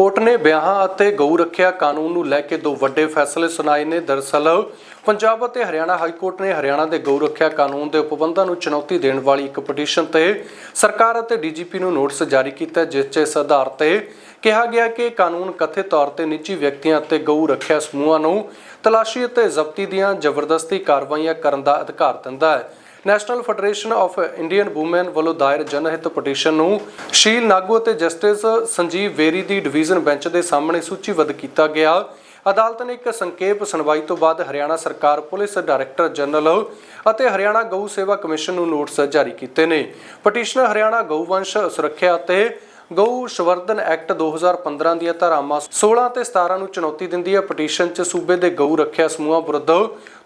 Court ਨੇ ਵਿਆਹਾਂ ਅਤੇ ਗਊ ਰੱਖਿਆ ਕਾਨੂੰਨ ਨੂੰ ਲੈ ਕੇ ਦੋ ਵੱਡੇ ਫੈਸਲੇ ਸੁਣਾਏ ਨੇ। ਦਰਅਸਲ, ਪੰਜਾਬ ਅਤੇ ਹਰਿਆਣਾ ਹਾਈ ਕੋਰਟ ਨੇ ਹਰਿਆਣਾ ਦੇ ਗਊ ਰੱਖਿਆ ਕਾਨੂੰਨ ਦੇ ਉਪਬੰਧਾਂ ਨੂੰ ਚੁਣੌਤੀ ਦੇਣ ਵਾਲੀ ਇੱਕ ਪਟੀਸ਼ਨ ਤੇ ਸਰਕਾਰ ਅਤੇ ਡੀਜੀਪੀ ਨੂੰ ਨੋਟਿਸ ਜਾਰੀ ਕੀਤਾ, ਜਿਸ 'ਚ ਇਸ ਆਧਾਰ ਤੇ ਕਿਹਾ ਗਿਆ ਕਿ ਕਾਨੂੰਨ ਕਥਿਤ ਤੌਰ ਤੇ ਨਿੱਜੀ ਵਿਅਕਤੀਆਂ ਅਤੇ ਗਊ ਰੱਖਿਆ ਸਮੂਹਾਂ ਨੂੰ ਤਲਾਸ਼ੀ ਅਤੇ ਜ਼ਬਤੀ ਦੀਆਂ ਜ਼ਬਰਦਸਤੀ ਕਾਰਵਾਈਆਂ ਕਰਨ ਦਾ ਅਧਿਕਾਰ ਦਿੰਦਾ ਹੈ। National Federation of Indian Women ਵੱਲੋਂ ਦਾਇਰ ਜਨਹਿਤ ਪਟੀਸ਼ਨ ਨੂੰ ਸ਼ੀਲ ਨਾਗੂ ਅਤੇ ਜਸਟਿਸ ਸੰਜੀਵ ਵੇਰੀ ਦੀ ਡਿਵੀਜ਼ਨ ਬੈਂਚ ਦੇ ਸਾਹਮਣੇ ਸੂਚੀਬੱਧ ਕੀਤਾ ਗਿਆ। ਅਦਾਲਤ ਨੇ ਇੱਕ ਸੰਖੇਪ ਸੁਣਵਾਈ ਤੋਂ ਬਾਅਦ ਹਰਿਆਣਾ ਸਰਕਾਰ, ਪੁਲਿਸ ਡਾਇਰੈਕਟਰ ਜਨਰਲ ਅਤੇ ਹਰਿਆਣਾ ਗਊ ਸੇਵਾ ਕਮਿਸ਼ਨ ਨੂੰ ਨੋਟਿਸ ਜਾਰੀ ਕੀਤੇ ਨੇ। ਪਟੀਸ਼ਨਰ ਹਰਿਆਣਾ ਗਊਵੰਸ਼ ਸੁਰੱਖਿਆ ਅਤੇ ਗਊ ਸ਼ਵਰਧਨ ਐਕਟ 2015 ਦੀਆਂ ਧਾਰਾਵਾਂ 16 ਤੇ 17 ਨੂੰ ਚੁਣੌਤੀ ਦਿੰਦੀ ਹੈ। ਪਟੀਸ਼ਨ 'ਚ ਸੂਬੇ ਦੇ ਗਊ ਰੱਖਿਆ ਸਮੂਹਾਂ ਵਿਰੁੱਧ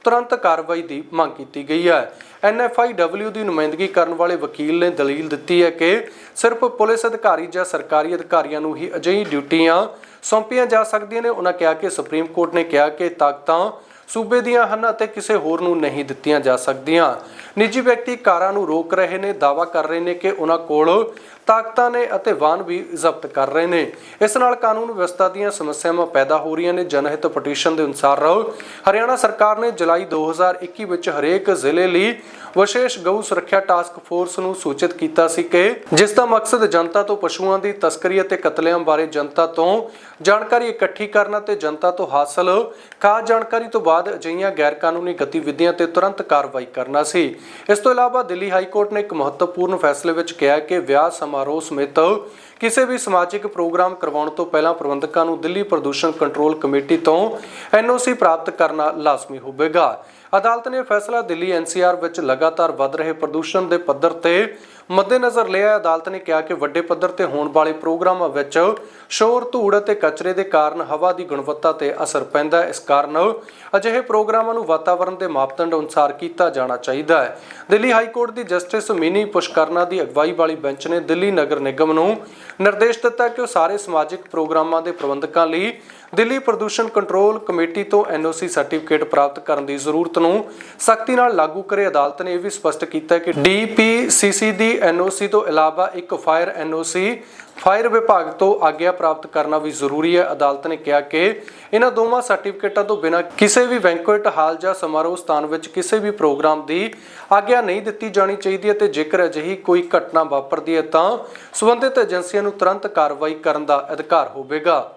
ਤੁਰੰਤ ਕਾਰਵਾਈ ਦੀ ਮੰਗ ਕੀਤੀ ਗਈ ਹੈ। ਐਨਐਫਆਈਡਬਲਿਊ ਦੀ ਨੁਮਾਇੰਦਗੀ ਕਰਨ ਵਾਲੇ ਵਕੀਲ ਨੇ ਦਲੀਲ ਦਿੱਤੀ ਹੈ ਕਿ ਸਿਰਫ ਪੁਲਿਸ ਅਧਿਕਾਰੀ ਜਾਂ ਸਰਕਾਰੀ ਅਧਿਕਾਰੀਆਂ ਨੂੰ ਹੀ ਅਜਿਹੀ ਡਿਊਟੀਆਂ ਸੌਂਪੀਆਂ ਜਾ ਸਕਦੀਆਂ ਨੇ। ਉਹਨਾਂ ਕਿਹਾ ਕਿ ਸੁਪਰੀਮ ਕੋਰਟ ਨੇ ਕਿਹਾ ਕਿ ਤਾਕਤਾਂ ਸੂਬੇ ਦੀਆਂ ਹਨ ਅਤੇ ਕਿਸੇ ਹੋਰ ਨੂੰ ਨਹੀਂ ਦਿੱਤੀਆਂ ਜਾ ਸਕਦੀਆਂ। ਨਿੱਜੀ ਵਿਅਕਤੀ ਕਾਰਾਂ ਨੂੰ ਰੋਕ ਰਹੇ ਨੇ। ਦਾਵਾ ਕਰ ਰਹੇ ਨੇ ਕਿ ਉਹਨਾਂ ਕੋਲ ਤਾਕਤਾਂ ਨੇ ਅਤੇ ਵਾਹਨ ਵੀ ਜ਼ਬਤ ਕਰ ਰਹੇ ਨੇ। ਇਸ ਨਾਲ ਕਾਨੂੰਨ ਵਿਵਸਥਾ ਦੀਆਂ ਸਮੱਸਿਆਵਾਂ ਪੈਦਾ ਹੋ ਰਹੀਆਂ ਨੇ। ਜਨਹਿਤ ਪਟੀਸ਼ਨ ਦੇ ਅਨੁਸਾਰ ਹਰਿਆਣਾ ਸਰਕਾਰ ਨੇ ਜੁਲਾਈ 2021 ਵਿੱਚ ਹਰੇਕ ਜ਼ਿਲ੍ਹੇ ਲਈ ਵਿਸ਼ੇਸ਼ ਗਊ ਸੁਰੱਖਿਆ ਟਾਸਕ ਫੋਰਸ ਨੂੰ ਸੂਚਿਤ ਕੀਤਾ ਸੀ ਕਿ ਜਿਸ ਦਾ ਮਕਸਦ ਜਨਤਾ ਤੋਂ ਪਸ਼ੂਆਂ ਦੀ ਤਸਕਰੀ ਅਤੇ ਕਤਲੇਆਮ ਬਾਰੇ ਜਨਤਾ ਤੋਂ ਜਾਣਕਾਰੀ ਇਕੱਠੀ ਕਰਨਾ ਤੇ ਜਨਤਾ ਤੋਂ ਹਾਸਲ, ਖਾਸ ਜਾਣਕਾਰੀ ਤੋਂ ਬਾਅਦ ਅਜਿਹੀਆਂ ਗੈਰ ਕਾਨੂੰਨੀ ਗਤੀਵਿਧੀਆਂ ਤੇ ਤੁਰੰਤ ਕਾਰਵਾਈ ਕਰਨਾ ਸੀ। ਇਸ ਤੋਂ ਇਲਾਵਾ ਦਿੱਲੀ ਹਾਈ ਕੋਰਟ ਨੇ ਇੱਕ ਮਹੱਤਵਪੂਰਨ ਫੈਸਲੇ ਵਿੱਚ ਕਿਹਾ ਕਿ ਵਿਆਹ ਸਮਾਰੋਹ ਸਮੇਤ ਕਿਸੇ ਵੀ ਸਮਾਜਿਕ ਪ੍ਰੋਗਰਾਮ ਕਰਵਾਉਣ ਤੋਂ ਪਹਿਲਾਂ ਪ੍ਰਬੰਧਕਾਂ ਨੂੰ ਦਿੱਲੀ ਪ੍ਰਦੂਸ਼ਣ ਕੰਟਰੋਲ ਕਮੇਟੀ ਤੋਂ ਐਨਓਸੀ ਪ੍ਰਾਪਤ ਕਰਨਾ ਲਾਜ਼ਮੀ ਹੋਵੇਗਾ। ਅਦਾਲਤ ਨੇ ਫੈਸਲਾ ਦਿੱਲੀ ਐਨਸੀਆਰ ਵਿੱਚ ਲਗਾਤਾਰ ਵੱਧ ਰਹੇ ਪ੍ਰਦੂਸ਼ਣ ਦੇ ਪੱਧਰ ਤੇ ਮੱਦੇਨਜ਼ਰ ਲਿਆ। ਅਦਾਲਤ ਨੇ ਕਿਹਾ ਕਿ ਵੱਡੇ ਪੱਧਰ ਤੇ ਹੋਣ ਵਾਲੇ ਪ੍ਰੋਗਰਾਮਾਂ ਵਿੱਚ ਸ਼ੋਰ, ਧੂੜ ਅਤੇ ਕਚਰੇ ਦੇ ਕਾਰਨ ਹਵਾ ਦੀ ਗੁਣਵੱਤਾ ਤੇ ਅਸਰ ਪੈਂਦਾ ਹੈ। ਇਸ ਕਾਰਨ ਅਜਿਹੇ ਪ੍ਰੋਗਰਾਮਾਂ ਨੂੰ ਵਾਤਾਵਰਣ ਦੇ ਮਾਪਦੰਡ ਅਨੁਸਾਰ ਕੀਤਾ ਜਾਣਾ ਚਾਹੀਦਾ ਹੈ। ਦਿੱਲੀ ਹਾਈ ਕੋਰਟ ਦੀ ਜਸਟਿਸ ਮਿਨੀ ਪੁਸ਼ਕਰਨਾ ਦੀ ਅਗਵਾਈ ਵਾਲੀ ਬੈਂਚ ਨੇ ਦਿੱਲੀ ਨਗਰ ਨਿਗਮ ਨੂੰ ਨਿਰਦੇਸ਼ ਦਿੱਤਾ ਕਿ ਉਹ ਸਾਰੇ ਸਮਾਜਿਕ ਪ੍ਰੋਗਰਾਮਾਂ ਦੇ ਪ੍ਰਬੰਧਕਾਂ ਲਈ ਦਿੱਲੀ ਪ੍ਰਦੂਸ਼ਣ ਕੰਟਰੋਲ ਕਮੇਟੀ ਤੋਂ ਐਨਓਸੀ ਸਰਟੀਫਿਕੇਟ ਪ੍ਰਾਪਤ ਕਰਨ ਦੀ ਜ਼ਰੂਰਤ ਨੂੰ ਸਖਤੀ ਨਾਲ ਲਾਗੂ ਕਰੇ। ਅਦਾਲਤ ਨੇ ਇਹ ਵੀ ਸਪਸ਼ਟ ਕੀਤਾ ਕਿ ਡੀਪੀਸੀਸੀ ਦੀ ਐਨਓਸੀ ਤੋਂ ਇਲਾਵਾ ਇੱਕ ਫਾਇਰ ਐਨਓਸੀ ਫਾਇਰ ਵਿਭਾਗ ਤੋਂ ਆਗਿਆ ਪ੍ਰਾਪਤ ਕਰਨਾ ਵੀ ਜ਼ਰੂਰੀ ਹੈ। ਅਦਾਲਤ ਨੇ ਕਿਹਾ ਕਿ ਇਹਨਾਂ ਦੋਵਾਂ ਸਰਟੀਫਿਕੇਟਾਂ ਤੋਂ ਬਿਨਾਂ ਕਿਸੇ ਵੀ ਬੈਂਕੁਏਟ ਹਾਲ ਜਾਂ ਸਮਾਰੋਹ ਸਥਾਨ ਵਿੱਚ ਕਿਸੇ ਵੀ ਪ੍ਰੋਗਰਾਮ ਦੀ ਆਗਿਆ ਨਹੀਂ ਦਿੱਤੀ ਜਾਣੀ ਚਾਹੀਦੀ ਹੈ ਤੇ ਜੇਕਰ ਅਜਿਹੀ ਕੋਈ ਘਟਨਾ ਵਾਪਰਦੀ ਹੈ ਤਾਂ ਸੰਬੰਧਿਤ ਏਜੰਸੀਆਂ ਨੂੰ ਤੁਰੰਤ ਕਾਰਵਾਈ ਕਰਨ ਦਾ ਅਧਿਕਾਰ ਹੋਵੇਗਾ।